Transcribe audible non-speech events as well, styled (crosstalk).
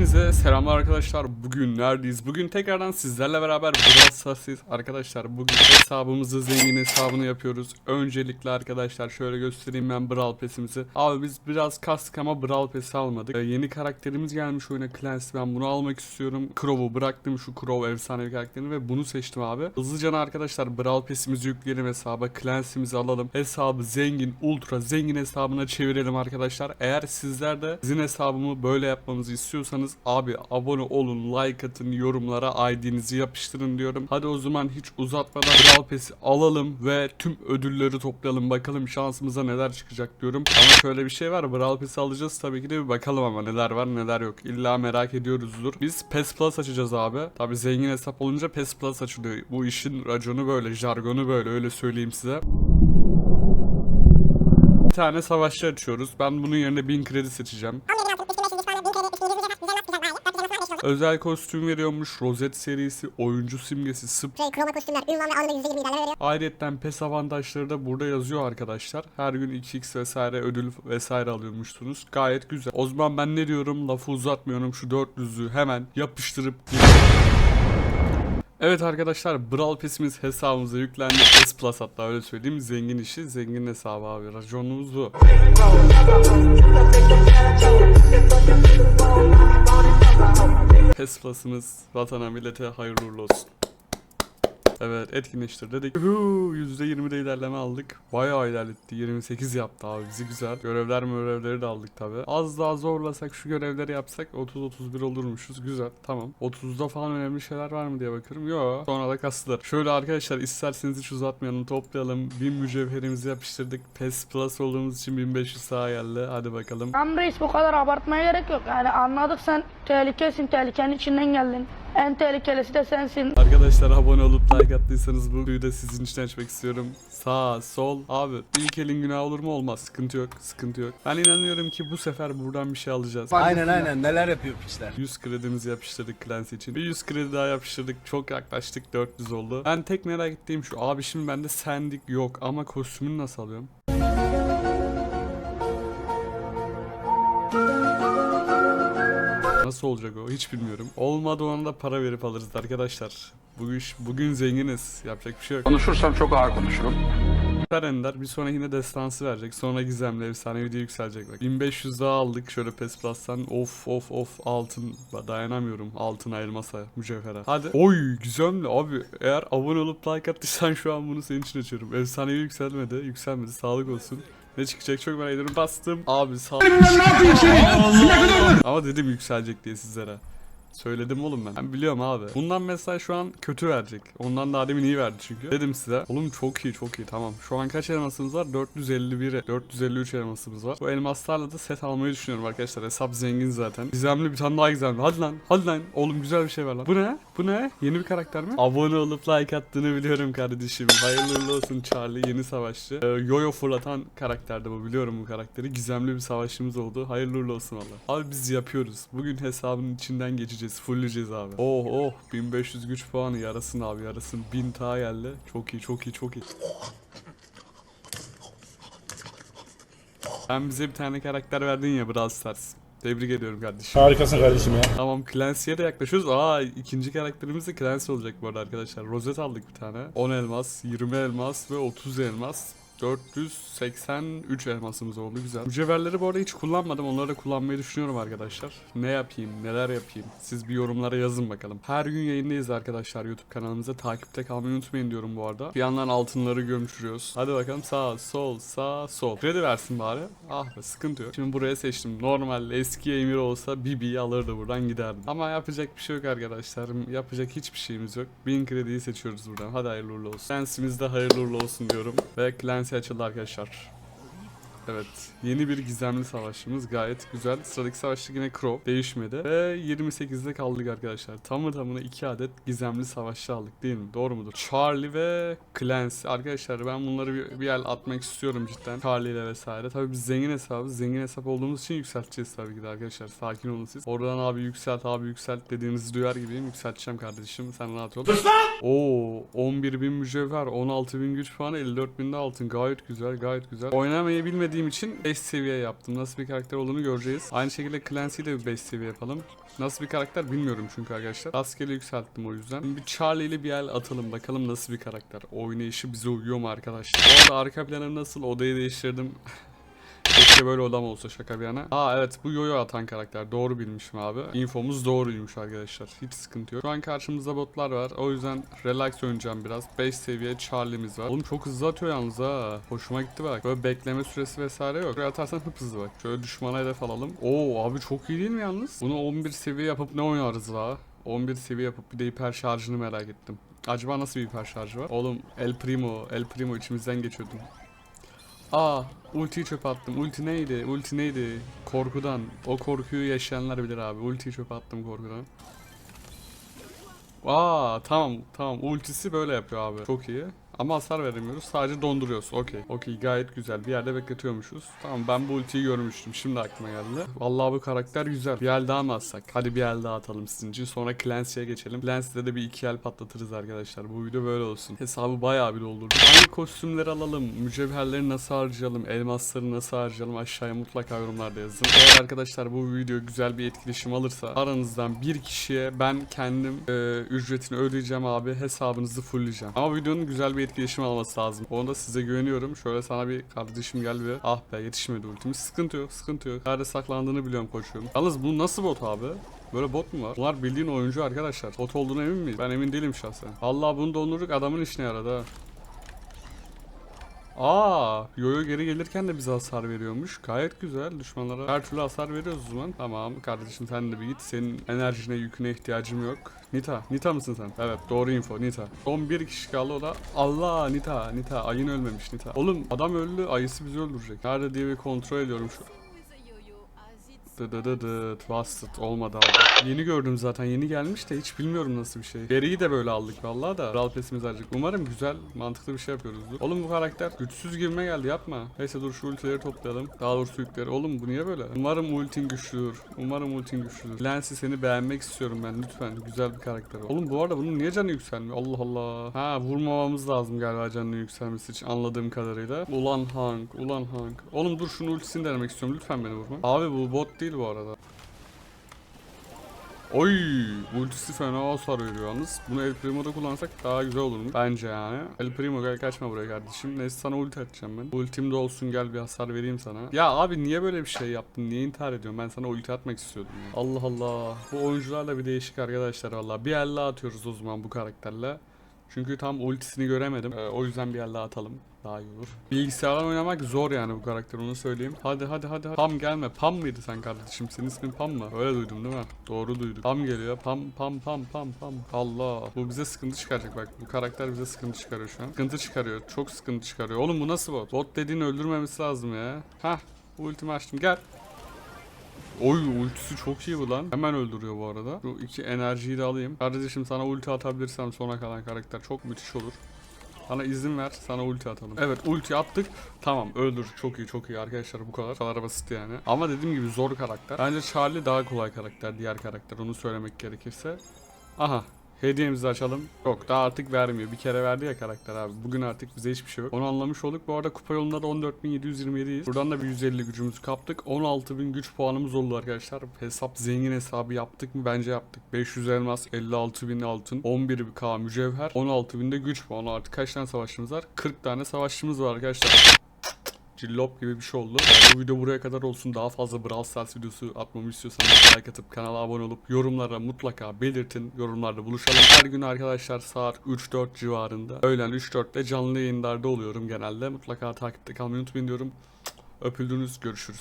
Hepinize selamlar arkadaşlar. Bugün neredeyiz? Bugün tekrardan sizlerle beraber Brawl Stars'ız. Arkadaşlar bugün hesabımızı zengin hesabını yapıyoruz. Öncelikle arkadaşlar şöyle göstereyim ben Brawl Pass'imizi. Abi biz biraz kastık ama Brawl Pass'i almadık. Ee, yeni karakterimiz gelmiş oyuna Clancy. Ben bunu almak istiyorum. Crow'u bıraktım şu Crow efsanevi karakterini ve bunu seçtim abi. Hızlıca arkadaşlar Brawl Pass'imizi yükleyelim hesaba. Clancy'mizi alalım. Hesabı zengin, ultra zengin hesabına çevirelim arkadaşlar. Eğer sizler de sizin hesabımı böyle yapmamızı istiyorsanız abi abone olun, like atın, yorumlara ID'nizi yapıştırın diyorum. Hadi o zaman hiç uzatmadan Brawl Pass'i alalım ve tüm ödülleri toplayalım. Bakalım şansımıza neler çıkacak diyorum. Ama şöyle bir şey var. Brawl Pass'i alacağız tabii ki de bir bakalım ama neler var neler yok. İlla merak ediyoruzdur. Biz PES Plus açacağız abi. Tabii zengin hesap olunca PES Plus açılıyor. Bu işin raconu böyle, jargonu böyle öyle söyleyeyim size. Bir tane savaşçı açıyoruz. Ben bunun yerine 1000 kredi seçeceğim. Özel kostüm veriyormuş. Rozet serisi, oyuncu simgesi, sp Şey, kroma kostümler, ünvan ve anında %20 ilerleme veriyor. Ayrıca PES avantajları da burada yazıyor arkadaşlar. Her gün 2x vesaire ödül vesaire alıyormuşsunuz. Gayet güzel. O zaman ben ne diyorum lafı uzatmıyorum şu 400'lü hemen yapıştırıp Evet arkadaşlar Brawl Pass'imiz hesabımıza yüklendi. S Plus hatta öyle söyleyeyim. Zengin işi, zengin hesabı abi. Raconumuz bu. PES Plus'ımız vatana millete hayırlı uğurlu olsun. Evet etkinleştir dedik. Yuhuu, %20'de ilerleme aldık. Bayağı ilerletti. 28 yaptı abi bizi güzel. Görevler görevleri de aldık tabi. Az daha zorlasak şu görevleri yapsak 30-31 olurmuşuz. Güzel tamam. 30'da falan önemli şeyler var mı diye bakıyorum. Yo. Sonra da kastılar. Şöyle arkadaşlar isterseniz hiç uzatmayalım toplayalım. 1000 mücevherimizi yapıştırdık. PES Plus olduğumuz için 1500 sağa geldi. Hadi bakalım. Tamam reis bu kadar abartmaya gerek yok. Yani anladık sen tehlikesin, tehlikenin içinden geldin. En tehlikelisi de sensin. Arkadaşlar abone olup like attıysanız bu videoyu da sizin için açmak istiyorum. Sağ, sol. Abi ilk elin günah olur mu? Olmaz. Sıkıntı yok. Sıkıntı yok. Ben inanıyorum ki bu sefer buradan bir şey alacağız. Aynen aynen neler yapıyor piçler. 100 kredimizi yapıştırdık Clancy için. Bir 100 kredi daha yapıştırdık. Çok yaklaştık. 400 oldu. Ben tek merak ettiğim şu. Abi şimdi bende sendik yok ama kostümünü nasıl alıyorum? Nasıl olacak o hiç bilmiyorum. Olmadı ona da para verip alırız arkadaşlar. Bugün, bugün zenginiz. Yapacak bir şey yok. Konuşursam çok ağır konuşurum. Süper Ender bir sonrakine destansı verecek. Sonra gizemli efsanevi diye yükselecek bak. 1500 daha aldık şöyle PES Plus'tan. Of of of altın. Dayanamıyorum altın elmasa mücevhere. Hadi. Oy güzel abi. Eğer abone olup like attıysan şu an bunu senin için açıyorum. Efsanevi yükselmedi. Yükselmedi. Sağlık olsun. Ne çıkacak çok merak ediyorum. Bastım. Abi sağ Ama dedim yükselecek diye sizlere. Söyledim oğlum ben. Ben biliyorum abi. Bundan mesela şu an kötü verecek. Ondan daha demin iyi verdi çünkü. Dedim size. Oğlum çok iyi çok iyi tamam. Şu an kaç elmasımız var? 451, 453 elmasımız var. Bu elmaslarla da set almayı düşünüyorum arkadaşlar. Hesap zengin zaten. Gizemli bir tane daha gizemli. Hadi lan. Hadi lan. Oğlum güzel bir şey ver lan. Bu ne? Bu ne? Yeni bir karakter mi? Abone olup like attığını biliyorum kardeşim. Hayırlı olsun Charlie. Yeni savaşçı. Ee, Yoyo fırlatan karakterdi bu. Biliyorum bu karakteri. Gizemli bir savaşçımız oldu. Hayırlı olsun valla. Abi biz yapıyoruz. Bugün hesabın içinden geçeceğiz. Fullleyeceğiz abi. Oh oh 1500 güç puanı yarasın abi yarasın. 1000 ta geldi. Çok iyi çok iyi çok iyi. Sen bize bir tane karakter verdin ya Brawl Stars. Tebrik ediyorum kardeşim. Harikasın kardeşim ya. Tamam Clancy'ye de yaklaşıyoruz. Aa ikinci karakterimiz de Clancy olacak bu arada arkadaşlar. Rozet aldık bir tane. 10 elmas, 20 elmas ve 30 elmas. 483 elmasımız oldu güzel. Mücevherleri bu arada hiç kullanmadım. Onları da kullanmayı düşünüyorum arkadaşlar. Ne yapayım, neler yapayım? Siz bir yorumlara yazın bakalım. Her gün yayındayız arkadaşlar YouTube kanalımıza. Takipte kalmayı unutmayın diyorum bu arada. Bir yandan altınları gömçürüyoruz. Hadi bakalım sağ, sol, sağ, sol. Kredi versin bari. Ah be sıkıntı yok. Şimdi buraya seçtim. Normal eski Emir olsa Bibi'yi alırdı buradan giderdim. Ama yapacak bir şey yok arkadaşlar. Yapacak hiçbir şeyimiz yok. 1000 krediyi seçiyoruz buradan. Hadi hayırlı uğurlu olsun. Clancy'miz de hayırlı uğurlu olsun diyorum. Ve Clancy açıldı arkadaşlar. Evet. Yeni bir gizemli savaşçımız gayet güzel. Sıradaki savaşçı yine Crow. Değişmedi. Ve 28'de kaldık arkadaşlar. Tamı tamına 2 adet gizemli savaşçı aldık değil mi? Doğru mudur? Charlie ve Clancy. Arkadaşlar ben bunları bir, bir el atmak istiyorum cidden. Charlie ile vesaire. Tabii biz zengin hesabı. Zengin hesap olduğumuz için yükselteceğiz tabii ki de arkadaşlar. Sakin olun siz. Oradan abi yükselt abi yükselt dediğinizi duyar gibiyim. Yükselteceğim kardeşim. Sen rahat ol. Oo 11.000 mücevher, 16.000 güç puanı, 54.000 de altın. Gayet güzel, gayet güzel. Oynamayı bilmediğim bilmediğim için 5 seviye yaptım. Nasıl bir karakter olduğunu göreceğiz. Aynı şekilde Clancy'yi de bir 5 seviye yapalım. Nasıl bir karakter bilmiyorum çünkü arkadaşlar. Rastgele yükselttim o yüzden. Şimdi bir Charlie ile bir el atalım bakalım nasıl bir karakter. Oynayışı bize uyuyor mu arkadaşlar? Bu arada arka planım nasıl? Odayı değiştirdim. (laughs) Keşke böyle odam olsa şaka bir yana. Aa evet bu yoyo atan karakter. Doğru bilmişim abi. Infomuz doğruymuş arkadaşlar. Hiç sıkıntı yok. Şu an karşımızda botlar var. O yüzden relax oynayacağım biraz. 5 seviye Charlie'miz var. Oğlum çok hızlı atıyor yalnız ha. Hoşuma gitti bak. Böyle bekleme süresi vesaire yok. Şuraya atarsan hıp hızlı bak. Şöyle düşmana hedef alalım. Oo abi çok iyi değil mi yalnız? Bunu 11 seviye yapıp ne oynarız la? 11 seviye yapıp bir de hiper şarjını merak ettim. Acaba nasıl bir hiper şarjı var? Oğlum El Primo, El Primo içimizden geçiyordum. Aa, ultiyi çöpe attım. Ulti neydi? Ulti neydi? Korkudan. O korkuyu yaşayanlar bilir abi. Ultiyi çöpe attım korkudan. Aa, tamam, tamam. Ultisi böyle yapıyor abi. Çok iyi. Ama hasar veremiyoruz. Sadece donduruyoruz. Okey. Okey gayet güzel. Bir yerde bekletiyormuşuz. Tamam ben bu ultiyi görmüştüm. Şimdi aklıma geldi. Vallahi bu karakter güzel. Bir el daha mı atsak? Hadi bir el daha atalım sizin için. Sonra Clancy'ye geçelim. Clancy'de de bir iki el patlatırız arkadaşlar. Bu video böyle olsun. Hesabı bayağı bir doldurduk. Hangi kostümleri alalım? Mücevherleri nasıl harcayalım? Elmasları nasıl harcayalım? Aşağıya mutlaka yorumlarda yazın. Eğer arkadaşlar bu video güzel bir etkileşim alırsa aranızdan bir kişiye ben kendim e, ücretini ödeyeceğim abi. Hesabınızı fullleyeceğim. Ama videonun güzel bir etkileşim alması lazım. Onu da size güveniyorum. Şöyle sana bir kardeşim gel bir. Ah be yetişmedi ultimiz. Sıkıntı yok sıkıntı yok. Nerede saklandığını biliyorum koçum. Yalnız bu nasıl bot abi? Böyle bot mu var? Bunlar bildiğin oyuncu arkadaşlar. Bot olduğuna emin miyiz? Ben emin değilim şahsen. Allah bunu dondurduk adamın işine yaradı ha. Aa, yoyo geri gelirken de bize hasar veriyormuş. Gayet güzel. Düşmanlara her türlü hasar veriyoruz o zaman. Tamam kardeşim sen de bir git. Senin enerjine, yüküne ihtiyacım yok. Nita, Nita mısın sen? Evet, doğru info Nita. Son bir kişi kaldı o da. Allah Nita, Nita. Ayın ölmemiş Nita. Oğlum adam öldü, ayısı bizi öldürecek. Nerede diye bir kontrol ediyorum şu. Dı dı dı dı Busted olmadı abi. Yeni gördüm zaten yeni gelmiş de hiç bilmiyorum nasıl bir şey. Beri'yi de böyle aldık vallahi da. Kral pesimiz harcık. Umarım güzel mantıklı bir şey yapıyoruzdur. Oğlum bu karakter güçsüz girme geldi yapma. Neyse dur şu ultileri toplayalım. Daha doğrusu yükleri. Oğlum bu niye böyle? Umarım ultin güçlüdür. Umarım ultin güçlüdür. Lancy seni beğenmek istiyorum ben lütfen. Güzel bir karakter ol. Oğlum bu arada bunun niye canı yükselmiyor? Allah Allah. Ha vurmamamız lazım galiba canının yükselmesi için anladığım kadarıyla. Ulan Hank, ulan Hank. Oğlum dur şunu ultisini denemek istiyorum. Lütfen beni vurma. Abi bu bot değil bu arada. Oy, ultisi fena hasar veriyor yalnız. Bunu El Primo'da kullansak daha güzel olur mu? Bence yani. El Primo gel kaçma buraya kardeşim. Neyse sana ulti atacağım ben. Ultim de olsun gel bir hasar vereyim sana. Ya abi niye böyle bir şey yaptın? Niye intihar ediyorsun? Ben sana ulti atmak istiyordum ya. Allah Allah. Bu oyuncular da bir değişik arkadaşlar valla. Bir elle atıyoruz o zaman bu karakterle. Çünkü tam ultisini göremedim. Ee, o yüzden bir el daha atalım. Daha iyi olur. Bilgisayardan oynamak zor yani bu karakter onu söyleyeyim. Hadi hadi hadi. Pam gelme. Pam mıydı sen kardeşim? Senin ismin Pam mı? Öyle duydum değil mi? Doğru duyduk. Pam geliyor. Pam pam pam pam pam. Allah. Bu bize sıkıntı çıkaracak bak. Bu karakter bize sıkıntı çıkarıyor şu an. Sıkıntı çıkarıyor. Çok sıkıntı çıkarıyor. Oğlum bu nasıl bot? Bot dediğini öldürmemesi lazım ya. Hah. Ultimi açtım. Gel. Oy ultisi çok iyi bu lan. Hemen öldürüyor bu arada. Şu iki enerjiyi de alayım. Kardeşim sana ulti atabilirsem sona kalan karakter çok müthiş olur. Bana izin ver sana ulti atalım. Evet ulti attık. Tamam öldür. Çok iyi çok iyi arkadaşlar bu kadar. Bu kadar basit yani. Ama dediğim gibi zor karakter. Bence Charlie daha kolay karakter diğer karakter onu söylemek gerekirse. Aha Hediyemizi açalım. Yok daha artık vermiyor. Bir kere verdi ya karakter abi. Bugün artık bize hiçbir şey yok. Onu anlamış olduk. Bu arada kupa yolunda da 14.727'yiz. Buradan da bir 150 gücümüzü kaptık. 16.000 güç puanımız oldu arkadaşlar. Hesap zengin hesabı yaptık mı? Bence yaptık. 500 elmas, 56.000 altın, 11k mücevher, 16.000 de güç puanı. Artık kaç tane savaşçımız var? 40 tane savaşçımız var arkadaşlar cillop gibi bir şey oldu. Bu video buraya kadar olsun. Daha fazla Brawl Stars videosu atmamı istiyorsanız like atıp kanala abone olup yorumlara mutlaka belirtin. Yorumlarda buluşalım. Her gün arkadaşlar saat 3-4 civarında. Öğlen 3-4'te canlı yayınlarda oluyorum genelde. Mutlaka takipte kalmayı unutmayın diyorum. Öpüldünüz. Görüşürüz.